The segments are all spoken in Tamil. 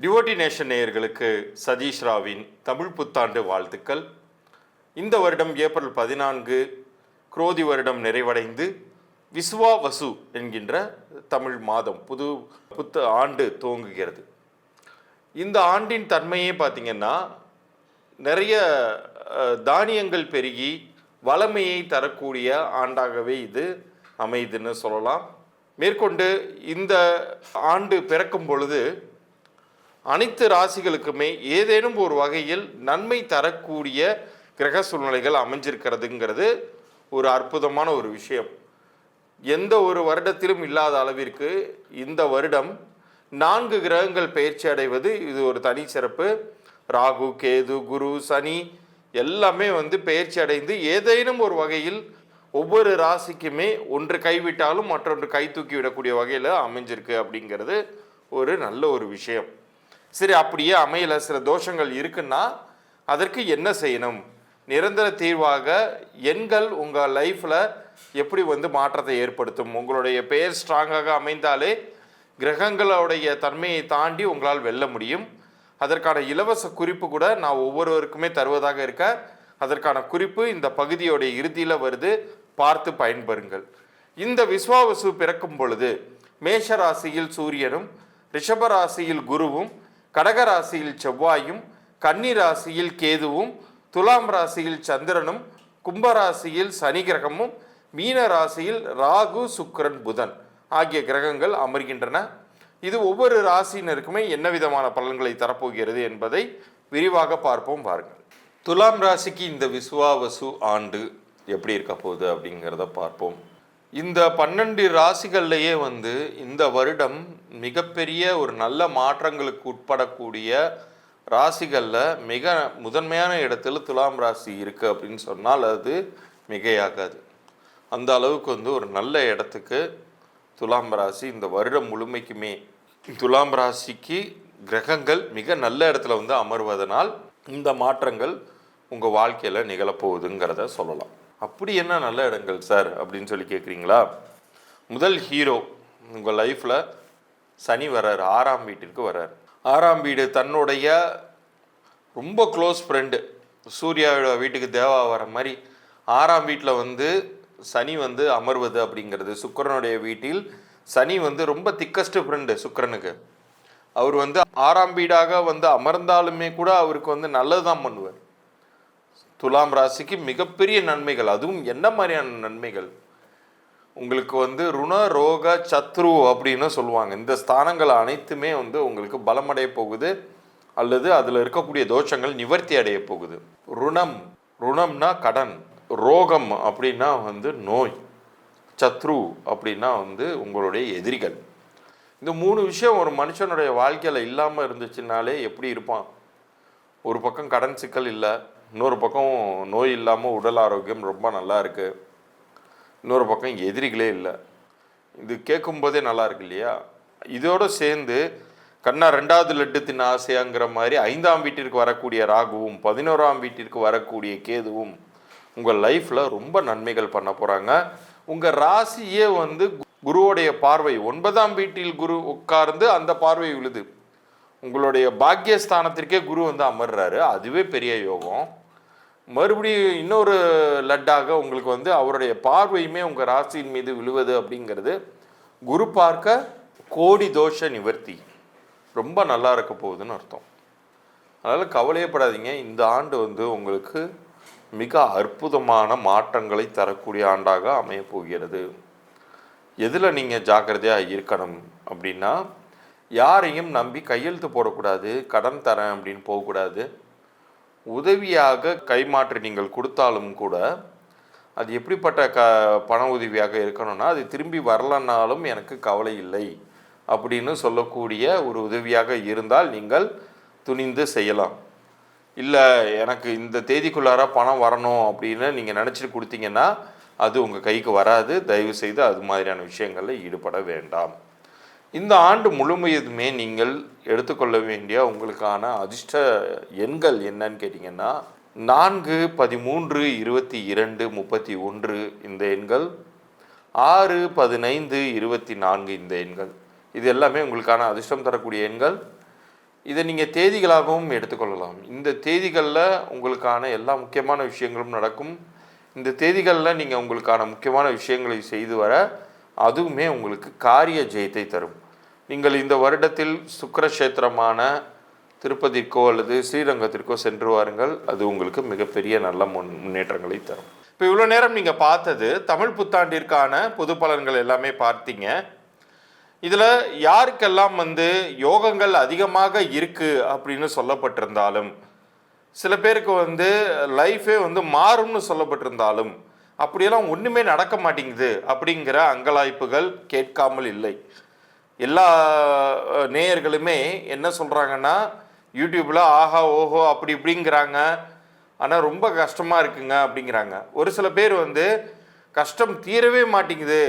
டிவோட்டி நேஷன் நேயர்களுக்கு சதீஷ் ராவின் தமிழ் புத்தாண்டு வாழ்த்துக்கள். இந்த வருடம் ஏப்ரல் பதினான்கு குரோதி வருடம் நிறைவடைந்து விஸ்வா வசு என்கின்ற தமிழ் மாதம் புது புத்த ஆண்டு துவங்குகிறது. இந்த ஆண்டின் தன்மையே பார்த்திங்கன்னா நிறைய தானியங்கள் பெருகி வளமையை தரக்கூடிய ஆண்டாகவே இது அமையுதுன்னு சொல்லலாம். மேற்கொண்டு இந்த ஆண்டு பிறக்கும் பொழுது அனைத்து ராசிகளுக்குமே ஏதேனும் ஒரு வகையில் நன்மை தரக்கூடிய கிரக சூழ்நிலைகள் அமைஞ்சிருக்கிறதுங்கிறது ஒரு அற்புதமான ஒரு விஷயம். எந்த ஒரு வருடத்திலும் இல்லாத அளவிற்கு இந்த வருடம் நான்கு கிரகங்கள் பயிற்சி அடைவது இது ஒரு தனி சிறப்பு. ராகு கேது குரு சனி எல்லாமே வந்து பயிற்சி அடைந்து ஏதேனும் ஒரு வகையில் ஒவ்வொரு ராசிக்குமே ஒன்று கைவிட்டாலும் மற்றொன்று கை தூக்கி விடக்கூடிய வகையில் அமைஞ்சிருக்கு அப்படிங்கிறது ஒரு நல்ல ஒரு விஷயம். சரி அப்படியே அமையல சில தோஷங்கள் இருக்குன்னா அதற்கு என்ன செய்யணும்? நிரந்தர தீர்வாக எண்கள் உங்கள் லைஃப்பில் எப்படி வந்து மாற்றத்தை ஏற்படுத்தும்? உங்களுடைய பெயர் ஸ்ட்ராங்காக அமைந்தாலே கிரகங்களுடைய தன்மையை தாண்டி உங்களால் வெல்ல முடியும். அதற்கான இலவச குறிப்பு கூட நான் ஒவ்வொருவருக்குமே தருவதாக இருக்க அதற்கான குறிப்பு இந்த பகுதியோடைய இறுதியில் வருது. பார்த்து பயன்பெறுங்கள். இந்த விஸ்வாவசு பிறக்கும் பொழுது மேஷ ராசியில் சூரியனும் ரிஷப ராசியில் குருவும் கடக ராசியில் செவ்வாயும் கன்னி ராசியில் கேதுவும் துலாம் ராசியில் சந்திரனும் கும்பராசியில் சனி கிரகமும் மீன ராசியில் ராகு சுக்கரன் புதன் ஆகிய கிரகங்கள் அமர்கின்றன. இது ஒவ்வொரு ராசியினருக்குமே என்ன விதமான பலன்களை தரப்போகிறது என்பதை விரிவாக பார்ப்போம் பாருங்கள். துலாம் ராசிக்கு இந்த விசுவாவசு ஆண்டு எப்படி இருக்க போகுது அப்படிங்கிறத பார்ப்போம். இந்த பன்னெண்டு ராசிகள்லையே வந்து இந்த வருடம் மிகப்பெரிய ஒரு நல்ல மாற்றங்களுக்கு உட்படக்கூடிய ராசிகளில் மிக முதன்மையான இடத்துல துலாம் ராசி இருக்குது அப்படின்னு சொன்னால் அது மிகையாகாது. அந்த அளவுக்கு வந்து ஒரு நல்ல இடத்துக்கு துலாம் ராசி இந்த வருடம் முழுமைக்குமே துலாம் ராசிக்கு கிரகங்கள் மிக நல்ல இடத்துல வந்து அமர்வதனால் இந்த மாற்றங்கள் உங்கள் வாழ்க்கையில் நிகழப்போகுதுங்கிறத சொல்லலாம். அப்படி என்ன நல்ல இடங்கள் சார்? அப்படின்னு சொல்லி கேட்குறீங்களா முதல் ஹீரோ உங்கள் லைஃப்பில் சனி வர்றார். ஆறாம் வீட்டிற்கு வர்றார். ஆறாம் வீடு தன்னுடைய ரொம்ப க்ளோஸ் ஃப்ரெண்டு சூர்யாவோட வீட்டுக்கு தேவா வர மாதிரி ஆறாம் வீட்டில் வந்து சனி வந்து அமர்வது அப்படிங்கிறது. சுக்கிரனுடைய வீட்டில் சனி வந்து ரொம்ப திக்கஸ்ட் ஃப்ரெண்டு சுக்கரனுக்கு. அவர் வந்து ஆறாம் வீடாக வந்து அமர்ந்தாலுமே கூட அவருக்கு வந்து நல்லது தான் பண்ணுவார். துலாம் ராசிக்கு மிகப்பெரிய நன்மைகள் அதுவும் என்ன மாதிரியான நன்மைகள்? உங்களுக்கு வந்து ருண ரோக சத்ரு அப்படின்னு சொல்லுவாங்க. இந்த ஸ்தானங்கள் அனைத்துமே வந்து உங்களுக்கு பலமடைய போகுது அல்லது அதில் இருக்கக்கூடிய தோஷங்கள் நிவர்த்தி அடைய போகுது. ருணம் ருணம்னா கடன் ரோகம் அப்படின்னா வந்து நோய் சத்ரு அப்படின்னா வந்து உங்களுடைய எதிரிகள். இந்த மூணு விஷயம் ஒரு மனுஷனுடைய வாழ்க்கையில் இல்லாமல் இருந்துச்சுனாலே எப்படி இருப்பான்? ஒரு பக்கம் கடன் சிக்கல் இல்லை இன்னொரு பக்கம் நோய் இல்லாமல் உடல் ஆரோக்கியம் ரொம்ப நல்லா இருக்குது இன்னொரு பக்கம் எதிரிகளே இல்லை. இது கேட்கும்போதே நல்லா இருக்கு இல்லையா? இதோடு சேர்ந்து கண்ணா ரெண்டாவது லட்டு தின்ன ஆசையாங்கிற மாதிரி ஐந்தாம் வீட்டிற்கு வரக்கூடிய ராகுவும் பதினோராம் வீட்டிற்கு வரக்கூடிய கேதுவும் உங்கள் லைஃப்பில் ரொம்ப நன்மைகள் பண்ண போகிறாங்க உங்கள் ராசியே வந்து குருவோடைய பார்வை. ஒன்பதாம் வீட்டில் குரு உட்கார்ந்து அந்த பார்வை விழுது. உங்களுடைய பாக்கியஸ்தானத்திற்கே குரு வந்து அமர்றாரு. அதுவே பெரிய யோகம். மறுபடியும் இன்னொரு லட்டாக உங்களுக்கு வந்து அவருடைய பார்வையுமே உங்கள் ராசியின் மீது விழுவது அப்படிங்கிறது குரு பார்க்க கோடி தோஷ நிவர்த்தி. ரொம்ப நல்லா இருக்க போகுதுன்னு அர்த்தம். அதனால் கவலையப்படாதீங்க இந்த ஆண்டு வந்து உங்களுக்கு மிக அற்புதமான மாற்றங்களை தரக்கூடிய ஆண்டாக அமையப்போகிறது எதில் நீங்கள் ஜாக்கிரதையாக இருக்கணும் அப்படின்னா யாரையும் நம்பி கையெழுத்து போடக்கூடாது கடன் தரேன் அப்படின்னு போகக்கூடாது. உதவியாக கைமாற்றி நீங்கள் கொடுத்தாலும் கூட அது எப்படிப்பட்ட க பண உதவியாக இருக்கணும்னா அது திரும்பி வரலன்னாலும் எனக்கு கவலை இல்லை அப்படின்னு சொல்லக்கூடிய ஒரு உதவியாக இருந்தால் நீங்கள் துணிந்து செய்யலாம். இல்லை எனக்கு இந்த தேதிக்குள்ளார பணம் வரணும் அப்படின்னு நீங்கள் நினச்சிட்டு கொடுத்தீங்கன்னா அது உங்கள் கைக்கு வராது. தயவு செய்து அது மாதிரியான விஷயங்களில் ஈடுபட வேண்டாம். இந்த ஆண்டு முழுமையுமே நீங்கள் எடுத்துக்கொள்ள வேண்டிய உங்களுக்கான அதிர்ஷ்ட எண்கள் என்னன்னு கேட்டிங்கன்னா நான்கு பதிமூன்று இருபத்தி இரண்டு முப்பத்தி ஒன்று இந்த எண்கள் ஆறு பதினைந்து இருபத்தி நான்கு இந்த எண்கள். இது எல்லாமே உங்களுக்கான அதிர்ஷ்டம் தரக்கூடிய எண்கள். இதை நீங்கள் தேதிகளாகவும் எடுத்துக்கொள்ளலாம். இந்த தேதிகளில் உங்களுக்கான எல்லா முக்கியமான விஷயங்களும் நடக்கும். இந்த தேதிகளில் நீங்கள் உங்களுக்கான முக்கியமான விஷயங்களை செய்து வர அதுவுமே உங்களுக்கு காரிய ஜெயத்தை தரும். நீங்கள் இந்த வருடத்தில் சுக்கரக்ஷேத்திரமான திருப்பதிக்கோ அல்லது ஸ்ரீரங்கத்திற்கோ சென்று வாருங்கள். அது உங்களுக்கு மிகப்பெரிய நல்ல முன் முன்னேற்றங்களை தரும். இப்போ இவ்வளோ நேரம் நீங்கள் பார்த்தது தமிழ் புத்தாண்டிற்கான பொது பலன்கள் எல்லாமே பார்த்தீங்க. இதில் யாருக்கெல்லாம் வந்து யோகங்கள் அதிகமாக இருக்குது அப்படின்னு சொல்லப்பட்டிருந்தாலும் சில பேருக்கு வந்து லைஃபே வந்து மாறும்னு சொல்லப்பட்டிருந்தாலும் அப்படியெல்லாம் ஒன்றுமே நடக்க மாட்டேங்குது அப்படிங்கிற அங்கலாய்ப்புகள் கேட்காமல் இல்லை. எல்லா நேயர்களுமே என்ன சொல்கிறாங்கன்னா யூடியூப்பில் ஆஹா ஓஹோ அப்படி இப்படிங்கிறாங்க. ஆனால் ரொம்ப கஷ்டமாக இருக்குங்க அப்படிங்கிறாங்க. ஒரு சில பேர் வந்து கஷ்டம் தீரவே மாட்டேங்குது.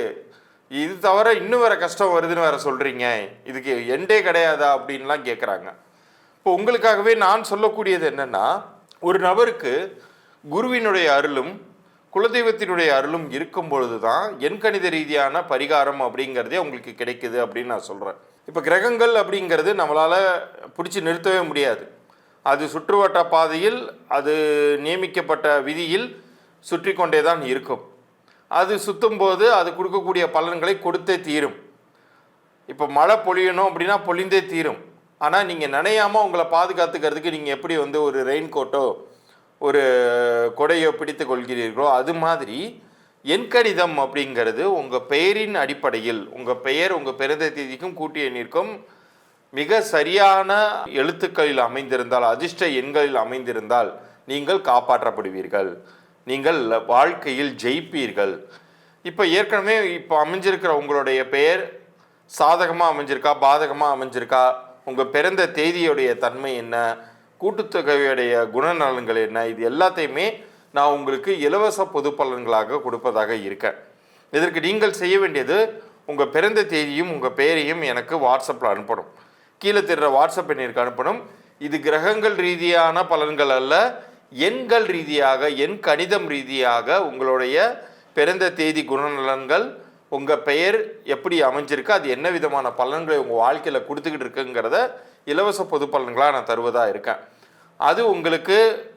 இது தவிர இன்னும் வேறு கஷ்டம் வருதுன்னு வேறு சொல்கிறீங்க இதுக்கு எண்டே கிடையாதா அப்படின்லாம் கேட்குறாங்க இப்போ உங்களுக்காகவே நான் சொல்லக்கூடியது என்னென்னா ஒரு நபருக்கு குருவினுடைய அருளும் குலதெய்வத்தினுடைய அருளும் இருக்கும் பொழுது தான் எண்கணித ரீதியான பரிகாரம் அப்படிங்கிறதே உங்களுக்கு கிடைக்குது அப்படின்னு நான் சொல்கிறேன் இப்போ கிரகங்கள் அப்படிங்கிறது நம்மளால் பிடிச்சி நிறுத்தவே முடியாது. அது சுற்றுவட்ட பாதையில் அது நியமிக்கப்பட்ட விதியில் சுற்றி கொண்டே தான் இருக்கும். அது சுற்றும் போது அது கொடுக்கக்கூடிய பலன்களை கொடுத்தே தீரும். இப்போ மழை பொழியணும் அப்படின்னா பொழிந்தே தீரும். ஆனால் நீங்கள் நனையாமல் உங்களை பாதுகாத்துக்கிறதுக்கு நீங்கள் எப்படி வந்து ஒரு ரெயின் கோட்டோ ஒரு கொடையை பிடித்து கொள்கிறீர்களோ அது மாதிரி எண்கணிதம் அப்படிங்கிறது உங்கள் பெயரின் அடிப்படையில் உங்கள் பெயர் உங்கள் பிறந்த தேதிக்கும் கூட்டிய எண்ணிற்கும் மிக சரியான எழுத்துக்களில் அமைந்திருந்தால் அதிர்ஷ்ட எண்களில் அமைந்திருந்தால் நீங்கள் காப்பாற்றப்படுவீர்கள். நீங்கள் வாழ்க்கையில் ஜெயிப்பீர்கள். இப்போ ஏற்கனவே இப்போ அமைஞ்சிருக்கிற உங்களுடைய பெயர் சாதகமாக அமைஞ்சிருக்கா பாதகமாக அமைஞ்சிருக்கா? உங்கள் பிறந்த தேதியுடைய தன்மை என்ன? கூட்டுத்தொகையுடைய குணநலன்கள் என்ன? இது எல்லாத்தையுமே நான் உங்களுக்கு இலவச பொது பலன்களாக கொடுப்பதாக இருக்கேன் இதற்கு நீங்கள் செய்ய வேண்டியது உங்கள் பிறந்த தேதியும் உங்கள் பெயரையும் எனக்கு வாட்ஸ்அப்பில் அனுப்பணும். கீழே தெரிகிற வாட்ஸ்அப் எண்ணிற்கு அனுப்பணும். இது கிரகங்கள் ரீதியான பலன்கள் அல்ல எண்கள் ரீதியாக எண் கணிதம் ரீதியாக உங்களுடைய பிறந்த தேதி குணநலன்கள் உங்கள் பெயர் எப்படி அமைஞ்சிருக்கு அது என்ன விதமான பலன்களை உங்கள் வாழ்க்கையில் கொடுத்துக்கிட்டு இருக்குங்கிறத இலவச பொது பலன்களாக நான் தருவதாக இருக்கேன். அது உங்களுக்கு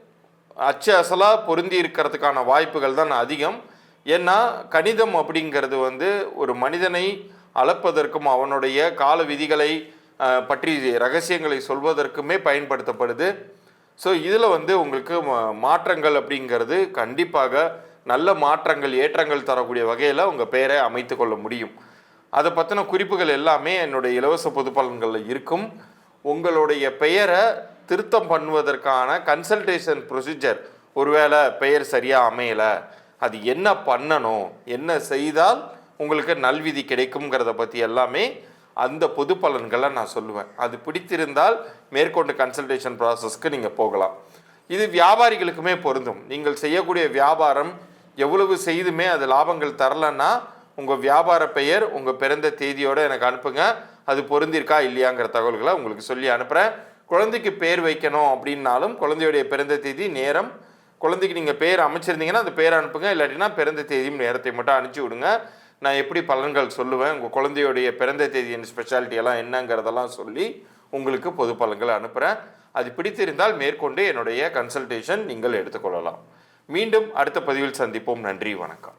அச்சு அசலாக பொருந்தி இருக்கிறதுக்கான வாய்ப்புகள் தான் அதிகம். ஏன்னா கணிதம் அப்படிங்கிறது வந்து ஒரு மனிதனை அளப்பதற்கும் அவனுடைய கால விதிகளை பற்றி ரகசியங்களை சொல்வதற்குமே பயன்படுத்தப்படுது. ஸோ இதில் வந்து உங்களுக்கு மா- மாற்றங்கள் அப்படிங்கிறது கண்டிப்பாக நல்ல மாற்றங்கள் ஏற்றங்கள் தரக்கூடிய வகையில் உங்கள் பெயரை அமைத்து கொள்ள முடியும். அதை பற்றின குறிப்புகள் எல்லாமே என்னுடைய இலவச பொது பலன்களில் இருக்கும். உங்களுடைய பெயரை திருத்தம் பண்ணுவதற்கான கன்சல்டேஷன் ப்ரொசீஜர் ஒருவேளை பெயர் சரியாக அமையலை. அது என்ன பண்ணணும்? என்ன செய்தால் உங்களுக்கு நல்விதி கிடைக்குங்கிறத பற்றி எல்லாமே அந்த பொது பலன்களை நான் சொல்லுவேன். அது பிடித்திருந்தால் மேற்கொண்டு கன்சல்டேஷன் ப்ராசஸ்க்கு நீங்கள் போகலாம். இது வியாபாரிகளுக்குமே பொருந்தும். நீங்கள் செய்யக்கூடிய வியாபாரம் எவ்வளவு செய்துமே அது லாபங்கள் தரலன்னா உங்கள் வியாபார பெயர் உங்கள் பிறந்த தேதியோடு எனக்கு அனுப்புங்க. அது பொருந்திருக்கா இல்லையாங்கிற தகவல்களை உங்களுக்கு சொல்லி அனுப்புகிறேன் குழந்தைக்கு பேர் வைக்கணும் அப்படின்னாலும் குழந்தையுடைய பிறந்த தேதி நேரம். குழந்தைக்கு நீங்கள் பேர் அமைச்சிருந்தீங்கன்னா அந்த பேர் அனுப்புங்க. இல்லாட்டினா பிறந்த தேதியும் நேரத்தை மட்டும் அனுப்பிச்சி விடுங்க. நான் எப்படி பலன்கள் சொல்லுவேன்? உங்கள் குழந்தையுடைய பிறந்த தேதியின் ஸ்பெஷாலிட்டியெல்லாம் என்னங்கிறதெல்லாம் சொல்லி உங்களுக்கு பொது பலன்களை அனுப்புகிறேன் அது பிடித்திருந்தால் மேற்கொண்டு என்னுடைய கன்சல்டேஷன் நீங்கள் எடுத்துக்கொள்ளலாம். மீண்டும் அடுத்த பதிவில் சந்திப்போம். நன்றி வணக்கம்.